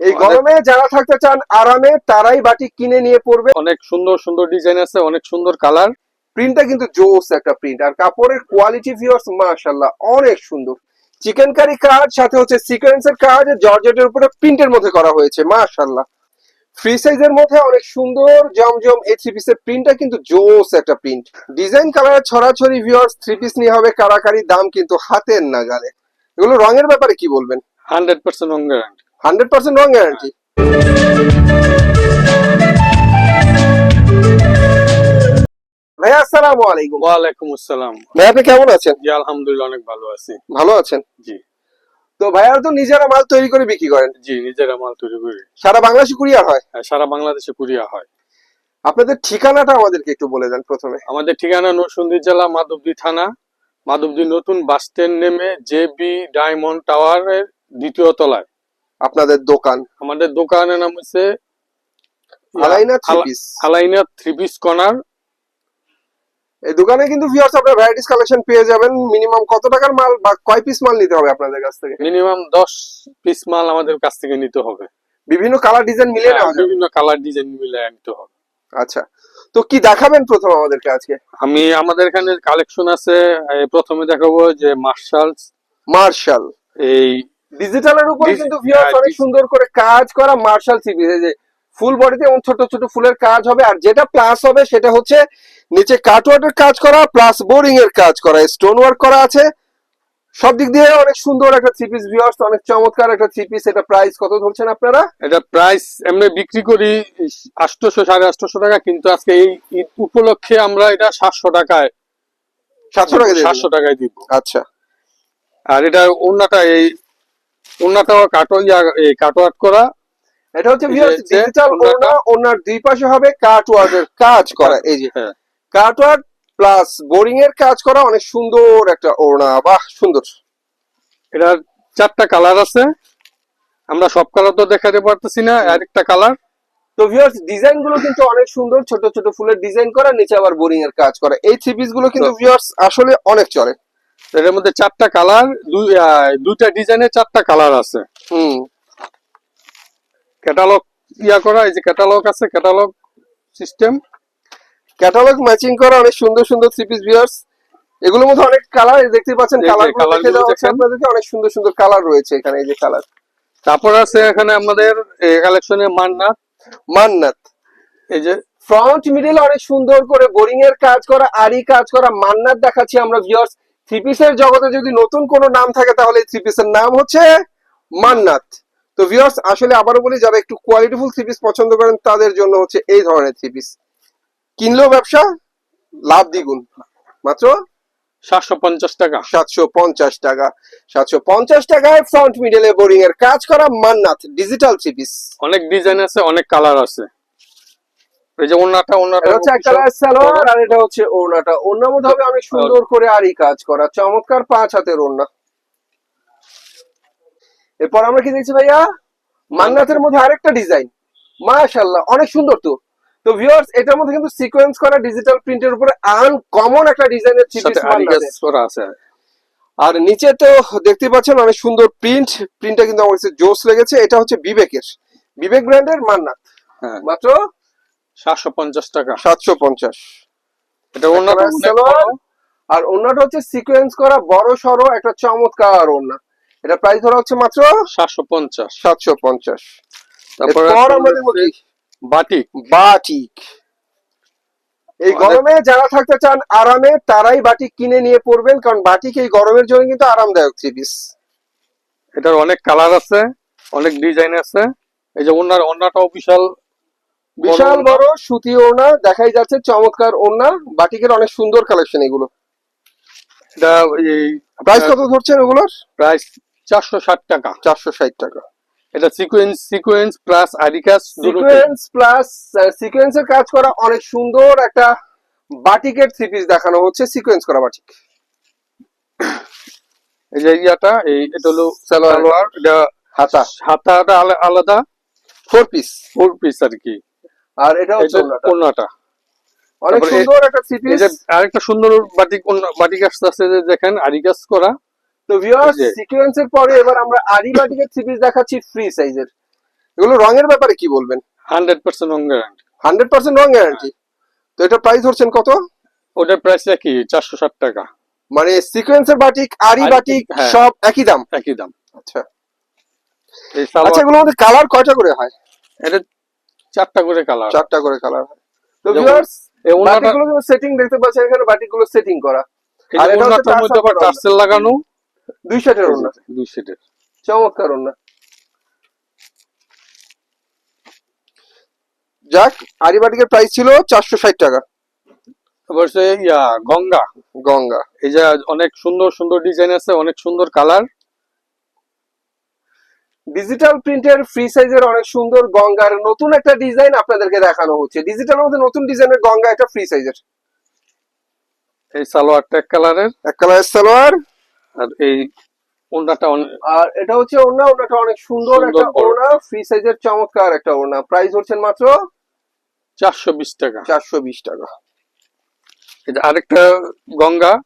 এই গরমে যারা থাকতে চান আরামে তারাই বাটি কিনে নিয়ে পড়বে। অনেক সুন্দর সুন্দর ডিজাইন আছে অনেক সুন্দর কালার। প্রিন্টটা কিন্তু জোস একটা প্রিন্ট। আর কাপড়ের কোয়ালিটি ভিউয়ার্স মাশাআল্লাহ অনেক সুন্দর। চিকেন কারি কাজ সাথে হচ্ছে সিকোয়েন্সের কাজ জর্জেটের উপরে প্রিন্টের মধ্যে করা হয়েছে মাশাআল্লাহ। ফ্রি সাইজের মধ্যে অনেক সুন্দর জমজম এই থ্রি পিসের প্রিন্টটা কিন্তু জোস একটা প্রিন্ট। ডিজাইন কালার ছড়াছড়ি ভিউয়ার্স থ্রি পিস নিয়ে হবে কারাকারি দাম কিন্তু হাতের নাগালে। এগুলো রঙের ব্যাপারে কি বলবেন? Hundred percent on guarantee hundred percent wrong guarantee. ভাইয়া আসসালামু আলাইকুম। ওয়ালাইকুম আসসালাম। ভাই আপনি কেমন আছেন? জি আলহামদুলিল্লাহ অনেক ভালো আছি। ভালো আছেন? জি। তো ভাইয়ার তো নিজেরা মাল তৈরি করে বিক্রি করেন? জি নিজেরা মাল তৈরি করি। সারা বাংলাদেশে কুরিয়ার হয়? আর সারা বাংলাদেশে কুরিয়া হয়। আপনাদের ঠিকানাটা আমাদেরকে একটু বলে দেন প্রথমে। আমাদের ঠিকানা নরসিংদী জেলা মাধবদী থানা। মাধবদী নতুন বাস স্ট্যান্ড নেমে জে বি ডায়মন্ড টাওয়ারের দ্বিতীয় তলায়। আপনাদের দোকান? আমাদের দোকানের নাম হচ্ছে Alaina three piece Alaina three piece corner. এই দোকানে কিন্তু ভিউয়ার্স আপনারা ভ্যারাইটিস কালেকশন পেয়ে যাবেন। মিনিমাম কত টাকার মাল বা কয় পিস মাল নিতে হবে আপনাদের কাছ থেকে? মিনিমাম দশ পিস মাল আমাদের কাছ থেকে নিতে হবে। বিভিন্ন কালার ডিজাইন মিলিয়ে নেওয়া বিভিন্ন কালার ডিজাইন মিলে নিতে হবে। আচ্ছা। তো কি দেখাবেন প্রথম আমাদেরকে আজকে? আমি আমাদের এখানে কালেকশন আছে প্রথমে দেখাবো যে মার্শাল মার্শাল এই ডিজিটালের উপরে কিন্তু ভিউয়ার্স অনেক সুন্দর করে কাজ করা মার্শাল সিরিজ এই যে ফুল বডিতে এবং ছোট ছোট ফুলের কাজ হবে। আর যেটা প্লাস হবে সেটা হচ্ছে নিচে কাটওয়ার্কের কাজ করা প্লাস বোরিং এর কাজ করা স্টোন ওয়ার্ক করা আছে। সব দিক দিয়ে অনেক সুন্দর একটা থ্রি পিস ভিউয়ার্স অনেক চমৎকার একটা থ্রি পিস এটা প্রাইস কত ধরছেন আপনারা? এটা প্রাইস এমনি বিক্রি করি আটশোশো সাড়ে আটশোশো টাকা কিন্তু আজকে এই ঈদ উপলক্ষে আমরা এটা সাতশো টাকায় সাতশো টাকা সাতশো টাকায় দিব। আচ্ছা। আর এটা অন্যটা এই করা। এটা হচ্ছে ডিজিটাল ওনা ওনার দুই পাশে হবে কাটওয়ার্কের কাজ করা এই যে। হ্যাঁ। কাটওয়ার্ক প্লাস বোরিং এর কাজ করা অনেক সুন্দর একটা ওড়না বাহ সুন্দর। চারটা কালার আছে। আমরা সব কালার তো দেখাতে পারতেছি না আরেকটা কালার। তো ভিউয়ার্স ডিজাইনগুলো কিন্তু অনেক সুন্দর ছোট ছোট ফুলের ডিজাইন করা নিচে আবার বোরিং এর কাজ করা। এই থ্রি পিসগুলো কিন্তু ভিউয়ার্স আসলে অনেক চলে। এটার মধ্যে চারটা কালার দুইটা চারটা কালার আছে। হুম। ক্যাটালগ ইয়া করা এই যে ক্যাটালগ আছে ক্যাটালগ সিস্টেম। ক্যাটালগ ম্যাচিং করা অনেক সুন্দর সুন্দর থ্রি পিস ভিউয়ার্স এগুলোর মধ্যে অনেক কালার দেখতে পাচ্ছেন কালার colour দেখে দেওয়া হচ্ছে আপনাদেরকে অনেক সুন্দর সুন্দর কালার রয়েছে এখানে এই যে কালার। তারপর আছে এখানে আমাদের কালেকশনে মান্নাত। মান্নাত। এই যে ফ্রন্ট মিডিল অনেক সুন্দর করে বোরিং এর কাজ করা আরি কাজ করা মান্নাত দেখাচ্ছি আমরা ভিউয়ার্স থ্রি পিসের জগতে যদি নতুন কোনো নাম থাকে তাহলে এই থ্রি পিসের নাম হচ্ছে মান্নাত। তো ভিউয়ার্স আসলে আবারও বলি যারা একটু কোয়ালিটিফুল থ্রি পিস পছন্দ করেন তাদের জন্য হচ্ছে এই ধরনের থ্রি পিস কিনলেও ব্যবসা লাভ দ্বিগুণ। মাত্র সাতশো পঞ্চাশ টাকা। সাতশো পঞ্চাশ টাকা। সাতশো পঞ্চাশ টাকায় ফ্রন্ট মিডলে বোরিং এর কাজ করা মান্নাত ডিজিটাল থ্রি পিস অনেক ডিজাইন আছে অনেক কালার আছে। এই যে ওনাটা ওনাটা এটা হচ্ছে একটা সালোয়ার আর এটা হচ্ছে ওড়নাটা। ওড়নার মধ্যে হবে অনেক সুন্দর করে আরই কাজ করা। চমৎকার পাঁচ হাতের ওড়না। এরপর আমরা কি দেখছি ভাইয়া? মান্নাতের মধ্যে আরেকটা ডিজাইন মাশাআল্লাহ অনেক সুন্দর তো। তো ভিউয়ার্স এটার মধ্যে কিন্তু সিকোয়েন্স করা ডিজিটাল প্রিন্টের উপরে আনকমন একটা ডিজাইনের থ্রি পিস করা আছে। আর নিচে তো দেখতে পাচ্ছেন অনেক সুন্দর প্রিন্ট প্রিন্টটা কিন্তু আমার কাছে জোস লেগেছে। এটা হচ্ছে বিবেকের। বিবেক ব্র্যান্ডের মান্নাত। হ্যাঁ। মাত্র সাতশো পঞ্চাশ টাকা। সাতশো পঞ্চাশ। এটা সালোয়ার, আর ওড়নাটা হচ্ছে সিকোয়েন্স করা বড় সড়ো একটা চমৎকার এটা প্রাইস ধরা হচ্ছে মাত্র সাতশো পঞ্চাশ। সাতশো পঞ্চাশ। তারপরে এরপর আছে আমাদের মধ্যে বাটিক। বাটিক। এই গরমে যারা থাকতে চান আরামে তারাই বাটিক কিনে নিয়ে পড়বেন কারণ বাটিক এই গরমের জন্য কিন্তু আরামদায়ক থ্রি পিস এটার অনেক কালার আছে অনেক ডিজাইন আছে। এই যে ওনার ওনাটাও বিশাল বিশাল বড় সুতি ওড়না দেখাই যাচ্ছে চমৎকার ওড়না বাটিকের অনেক সুন্দর কালেকশন এগুলো। প্রাইস কত ধরছেন ওগুলোর? প্রাইস চারশো ষাট টাকা। চারশো ষাট টাকা। এটা সিকোয়েন্স সিকোয়েন্স প্লাস আরিকাস সিকোয়েন্স প্লাস সিকোয়েন্সের কাজ করা অনেক সুন্দর একটা বাটিকের থ্রি পিস দেখানো হচ্ছে সিকোয়েন্স করা বাটিক। এই যে ইয়াটা এই এটা হলো। সালোয়ার এটা হাতা। হাতাটা আলাদা? ফোর পিস ফোর পিস আর কি। আর এটা হচ্ছে ওড়নাটা। অনেক সুন্দর একটা এই আরেকটা সুন্দর বাটিক বাটিক আসতে যে দেখেন আরিকাস করা। তো ভিউয়ার্স সিকোয়েন্সের পরে এবার আমরা আরি বাটিকের থ্রি পিস দেখাচ্ছি ফ্রি সাইজের এগুলো রঙের ব্যাপারে কি বলবেন? Hundred percent on guarantee hundred percent wrong guarantee তো এটা প্রাইস ধরছেন কত? ওটার প্রাইস কি চারশো ষাট টাকা। মানে সিকোয়েন্সের বাটিক আরি আরি- বাটিক হ্যাঁ। সব একই দাম? একই দাম। আচ্ছা। আচ্ছা এগুলোর মধ্যে কালার কয়টা করে হয়? এটা চারটা করে কালার চারটা করে কালার হয় তো ভিউয়ার্স এই ওনাটা বাটিকগুলো সেটিং দেখতে পাচ্ছেন এখানে বাটিকগুলো সেটিং করা। আর এটা হচ্ছে মধ্যে আবার টার্সেল লাগানো। দুই সেটের ওড়না। দুই সেটের চমৎকার ওড়না। যাক আরি বাটিকের প্রাইস ছিল চারশো ষাট টাকা। ইয়া গঙ্গা। গঙ্গা। এই যে অনেক সুন্দর সুন্দর ডিজাইন আছে অনেক সুন্দর কালার ডিজিটাল প্রিন্টের ফ্রি সাইজের অনেক সুন্দর গঙ্গার নতুন একটা ডিজাইন আপনাদেরকে দেখানো হচ্ছে। ডিজিটালের মধ্যে নতুন ডিজাইনের গঙ্গা এটা ফ্রি সাইজের এই সালোয়ারটা এক কালারের। এক কালারের সালোয়ার। আর এই অন- আর এটা হচ্ছে ওড়না ওড়নাটা অনেক সুন্দর একটা ওড়না ফ্রি সাইজের চমৎকার একটা ওড়না। প্রাইস হচ্ছে মাত্র চারশো বিশ টাকা। চারশো বিশ টাকা। এটা আরেকটা গঙ্গা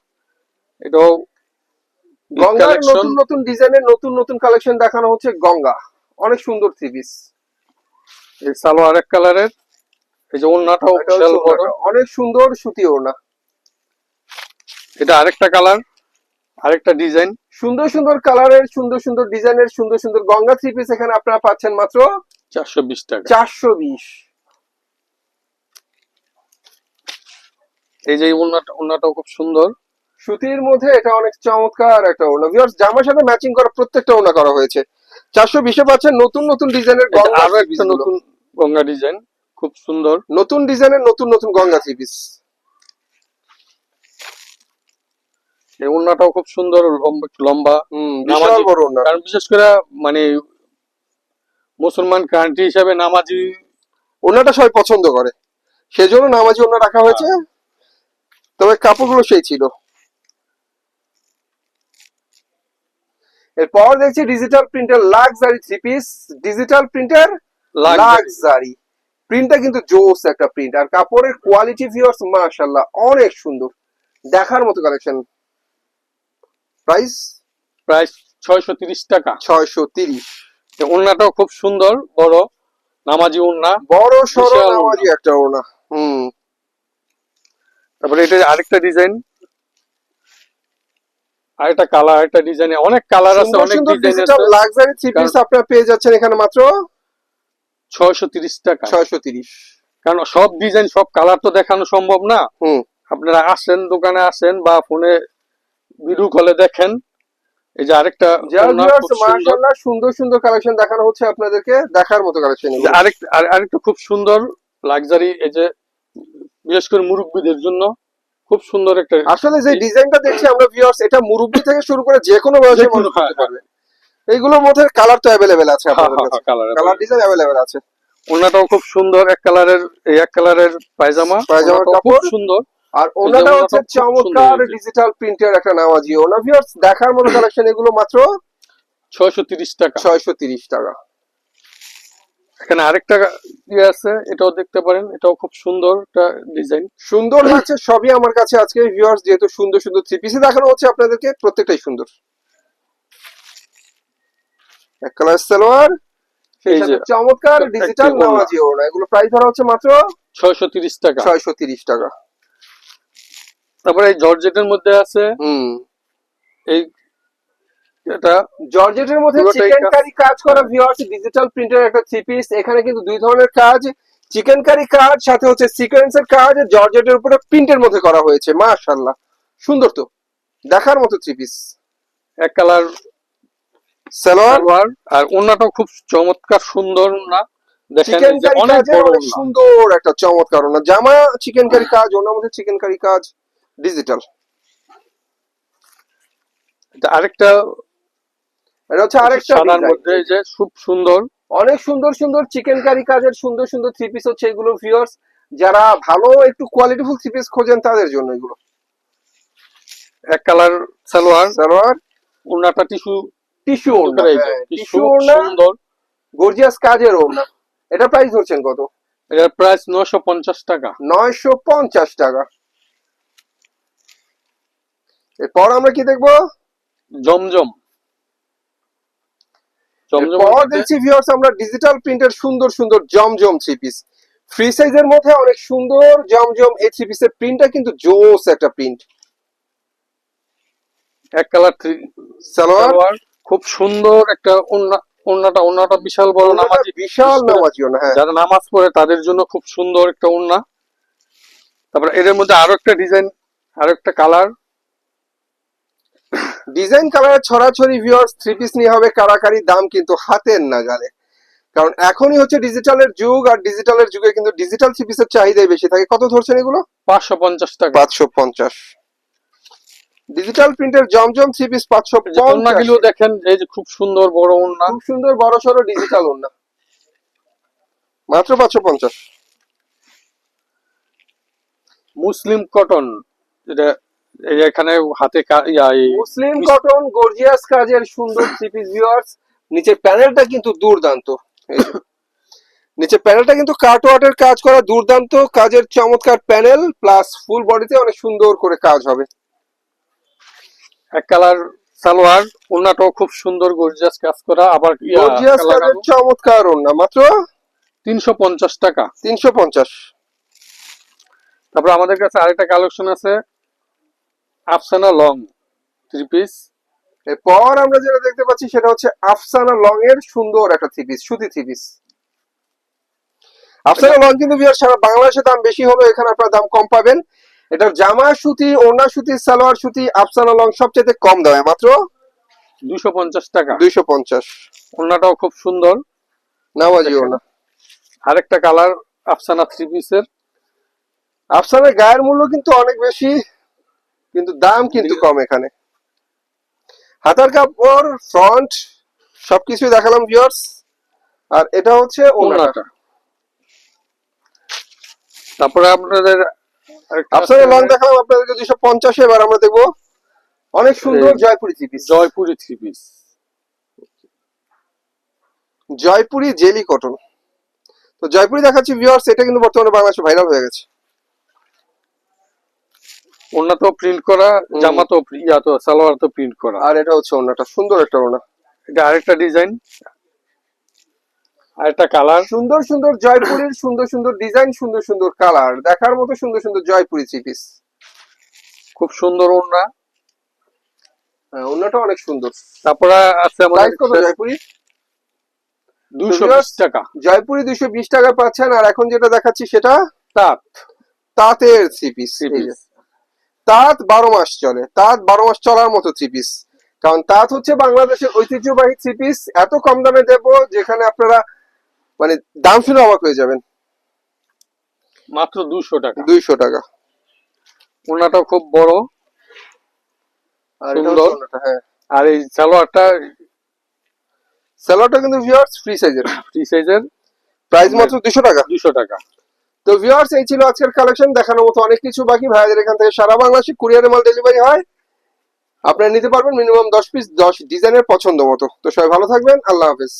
এটাও গঙ্গার। নতুন নতুন ডিজাইনের নতুন নতুন কালেকশন দেখানো হচ্ছে গঙ্গা অনেক সুন্দর থ্রি পিস এই সালোয়ার এক কালারের। এই যে বিশাল বড় অনেক সুন্দর সুতি ওড়না। এটা আরেকটা কালার আরেকটা ডিজাইন সুন্দর সুন্দর কালারের সুন্দর সুন্দর ডিজাইনের সুন্দর সুন্দর গঙ্গা থ্রি পিস এখানে আপনারা পাচ্ছেন মাত্র চারশো বিশ টাকা। চারশো বিশ। এই যে ওনাটা ওনাটাও খুব সুন্দর। সুতির মধ্যে এটা অনেক চমৎকার একটা ওড়না। ভিউয়ার্স জামার সাথে ম্যাচিং করা প্রত্যেকটা ওড়না করা হয়েছে। চারশো বিশে পাচ্ছেন নতুন নতুন ডিজাইনের গঙ্গা আরও একটা নতুন গঙ্গা ডিজাইন খুব সুন্দর। নতুন ডিজাইনের নতুন নতুন গঙ্গা থ্রি পিস এই ওনাটাও খুব সুন্দর লম্বা বিশাল বড় ওড়না। কারণ বিশেষ করে মানে মুসলমান কান্ট্রি হিসাবে নামাজি ওড়নাটা সবাই পছন্দ করে। সেজন্য নামাজি ওড়না রাখা হয়েছে। তবে কাপড়গুলো সেই ছিল। এরপর দেখছি digital printer luxury three piece digital printer luxury প্রিন্টটা কিন্তু জোস একটা প্রিন্ট আর কাপড়ের কোয়ালিটি ভিউয়ার্স মাশাআল্লাহ অনেক সুন্দর। দেখার মতো কালেকশন প্রাইস ছয়শো তিরিশ টাকা। ছয়শো তিরিশ। এই ওড়নাটাও খুব সুন্দর বড় নামাজি ওড়না। বড় বিশাল নামাজি একটা ওড়না। হুম। তারপরে এটা আরেকটা ডিজাইন আরেকটা কালার আরেকটা ডিজাইনে অনেক কালার আছে অনেক ডিজাইন আছে। লাক্সারি থ্রি পিস আপনারা পেয়ে যাচ্ছেন এখানে মাত্র ছয়শো তিরিশ টাকা ছয়শো তিরিশ। কারণ সব ডিজাইন সব কালার তো দেখানো সম্ভব না। হুম। আপনারা আসেন দোকানে আসেন বা ফোনে ভিডিও কলে দেখেন। এই যে আরেকটা সুন্দর। সুন্দর কালেকশন দেখানো হচ্ছে আপনাদেরকে দেখার মতো কালেকশন এই যে আরেক আর- আরেকটা খুব সুন্দর লাক্সারি এই যে বিশেষ করে মুরব্বীদের জন্য। খুব সুন্দর একটা আসলে যে ডিজাইনটা দেখছি আমরা ভিউয়ার্স এটা মুরব্বি থেকে শুরু করে যে কোনো বয়সের মানুষ হ্যাঁ, করতে পারবে। এইগুলোর মধ্যে কালার তো অ্যাভেলেবেল আছে আপনাদের কাছে। কালার কালার ডিজাইন অ্যাভেলেবেল আছে। ওনাটাও খুব সুন্দর এক কালারের এই এক কালারের পায়জামা। পায়জামার খুব। সুন্দর। আর ওনাটা হচ্ছে চমৎকার ডিজিটাল প্রিন্টের একটা নামাজি। ওনা ভিউয়ার্স দেখার মতো কালেকশন এগুলো মাত্র ছয়শো তিরিশ টাকা। ছয়শো তিরিশ টাকা। এখানে আরেকটা ইয়ে আছে এটাও দেখতে পারেন এটাও খুব সুন্দর একটা ডিজাইন। সুন্দর লাগছে সবই আমার কাছে আজকে ভিউয়ার্স যেহেতু সুন্দর সুন্দর থ্রি পিসে দেখানো হচ্ছে আপনাদেরকে প্রত্যেকটাই সুন্দর। এক কালার সালোয়ার সেই এই যে, চমৎকার ডিজিটাল নামাজি ওড়না এগুলো প্রাইস ধরা হচ্ছে মাত্র ছয়শো তিরিশ টাকা। ছয়শো তিরিশ টাকা। তারপরে এই জর্জেটের মধ্যে আছে হুম। এই এটা জর্জেটের মধ্যে চিকেন কাজ। কারি কাজ করা ভিউয়ার্স ডিজিটাল প্রিন্টের একটা থ্রি পিস এখানে কিন্তু দুই ধরনের কাজ। চিকেন কারি কাজ সাথে হচ্ছে সিকোয়েন্সের কাজ জর্জেটের উপরে প্রিন্টের মধ্যে করা হয়েছে মাশাআল্লাহ। সুন্দর তো। দেখার মতো থ্রি পিস এক কালার সালোয়ার আর খুব চমৎকার সুন্দর না দেখেন অনেক বড় সুন্দর একটা চমৎকার ওনা জামা চিকেন কারি কাজ ওনার মধ্যে চিকেন কারি কাজ ডিজিটাল আরেকটা এটা হচ্ছে আরেকটা সাদার মধ্যে যে খুব সুন্দর। অনেক সুন্দর সুন্দর চিকেন কারি কাজের সুন্দর সুন্দর থ্রি পিস হচ্ছে এগুলো ভিউয়ার্স যারা ভালো একটু কোয়ালিটিফুল থ্রি পিস খোঁজেন তাদের জন্য এগুলো। এক কালার সালোয়ার সালোয়ার। ওনাটা টিস্যু। টিস্যু ওড়না টিস্যু ওড়না সুন্দর। গর্জিয়াস কাজের ওড়না। এটা প্রাইস ধরছেন কত? এটার প্রাইস নশো পঞ্চাশ টাকা। নয়শো পঞ্চাশ টাকা। এরপর আমরা কি দেখব? জমজম। দেখছি ভিউয়ার্স আমরা ডিজিটাল প্রিন্টের সুন্দর সুন্দর জমজম থ্রি পিস ফ্রি সাইজের মধ্যে অনেক সুন্দর জমজম এই থ্রি পিসের প্রিন্টটা কিন্তু জোস একটা প্রিন্ট এক কালার থ্রি সালোয়ার। খুব সুন্দর একটা ওন্না ওন্নাটা ওন্নাটা বিশাল বড় নামাজি। বিশাল বিশেষ করে না হ্যাঁ। যারা নামাজ পড়ে তাদের জন্য খুব সুন্দর একটা ওন্না তারপরে এদের মধ্যে আরও একটা ডিজাইন আরও একটা কালার ডিজাইন কালারের ছড়াছড়ি ভিউয়ার্স থ্রি পিস নিয়ে হবে কারাকারি দাম কিন্তু হাতের নাগালে। কারণ এখনই হচ্ছে ডিজিটালের যুগ আর ডিজিটালের যুগে কিন্তু ডিজিটাল থ্রি পিসের চাহিদাই বেশি থাকে। কত ধরছেন এগুলো? পাঁচশো পঞ্চাশ টাকা। পাঁচশো পঞ্চাশ। ডিজিটাল প্রিন্টের জমজম থ্রি পিস পাঁচশো ওন্নাগুলো দেখেন এই যে খুব সুন্দর বড় ওন্না খুব সুন্দর বড় সড়ো ডিজিটাল ওন্না মাত্র পাঁচশো পঞ্চাশ। মুসলিম কটন যেটা এই এখানে হাতে মুসলিম কটন গর্জিয়াস কাজের সুন্দর থ্রি পিস ভিউয়ার্স নিচের প্যানেলটা কিন্তু দুর্দান্ত। নিচে প্যানেলটা কিন্তু কাটওয়ার্টের কাজ করা দুর্দান্ত। কাজের চমৎকার প্যানেল প্লাস ফুল বডিতে অনেক সুন্দর করে কাজ হবে। এক কালার সালোয়ার ওন্নাটাও খুব সুন্দর গর্জিয়াস কাজ করা। আবার গর্জিয়াস কাজের চমৎকার ওন্না মাত্র? তিনশো পঞ্চাশ টাকা। তিনশো পঞ্চাশ। তারপর আমাদের কাছে আরেকটা কালেকশন আছে। আফসানা লং থ্রি পিস এরপর আমরা যেটা দেখতে পাচ্ছি সেটা হচ্ছে আফসানা লং এর সুন্দর একটা থ্রি পিস সুতি থ্রি পিস আফসানা লং কিন্তু বিয়ার সারা বাংলাদেশে দাম বেশি হলো এখানে আপনার দাম কম পাবেন। এটার জামা সুতি ওড়না সুতি সালোয়ার সুতি আফসানা লং সবচেয়ে কম দামে। মাত্র দুশো পঞ্চাশ টাকা। দুইশো পঞ্চাশ। ওন্নাটাও খুব সুন্দর। নামাজি ওড়না। আরেকটা কালার আফসানা থ্রি পিসের আফসানের গায়ের মূল্য কিন্তু অনেক বেশি। কিন্তু দাম কিন্তু কম এখানে। হাতার কাপড় ফ্রন্ট সবকিছুই দেখালাম ভিউয়ার্স আর এটা হচ্ছে ওন্নাটা তারপরে আপনাদের আফসানের লং দেখালাম আপনাদেরকে দুইশো পঞ্চাশে এবার আমরা দেখব। অনেক সুন্দর Jaipuri three piece Jaipuri three piece Jaipuri jelly cotton তো জয়পুরি দেখাচ্ছি ভিউয়ার্স এটা কিন্তু বর্তমানে বাংলাদেশে ভাইরাল হয়ে গেছে। ওন্না তো প্রিন্ট করা। জামা তো ইয়া তো সালোয়ার তো প্রিন্ট করা। আর এটা হচ্ছে ওড়নাটা সুন্দর একটা ওড়না। এটা আরেকটা ডিজাইন আরেকটা কালার সুন্দর সুন্দর জয়পুরির সুন্দর সুন্দর ডিজাইন সুন্দর সুন্দর কালার দেখার মতো সুন্দর সুন্দর জয়পুরি থ্রি পিস খুব সুন্দর ওন্না হ্যাঁ ওড়নাটা অনেক সুন্দর। তারপরে আছে আমাদের কত জয়পুরি? viewers, টাকা। জয়পুরি দুইশো বিশ টাকা পাচ্ছেন আর এখন যেটা দেখাচ্ছি সেটা তাঁত। তাঁতের থ্রি পিস থ্রি পিস তাঁত বারো মাস চলে। তাঁত বারো মাস চলার মতো থ্রি পিস কারণ তাঁত হচ্ছে বাংলাদেশের ঐতিহ্যবাহী থ্রি পিস এত কম দামে দেবো যেখানে আপনারা মানে দাম শুনে অবাক হয়ে যাবেন। মাত্র দুশো টাকা। দুইশো টাকা। ওনাটাও খুব বড় সুন্দর। হ্যাঁ। আর এই সালোয়ারটা সালোয়ারটা কিন্তু ভিউয়ার্স ফ্রি সাইজের ফ্রি সাইজের প্রাইস মাত্র দুশো টাকা। দুশো টাকা। তো ভিউয়ার্স এই ছিল আজকের কালেকশন দেখানোর মতো অনেক কিছু বাকি। ভাইয়াদের এখান থেকে সারা বাংলাদেশে কুরিয়ারে মাল ডেলিভারি হয়। আপনারা নিতে পারবেন মিনিমাম দশ পিস দশ ডিজাইনের পছন্দ মতো। তো সবাই ভালো থাকবেন। আল্লাহ হাফেজ।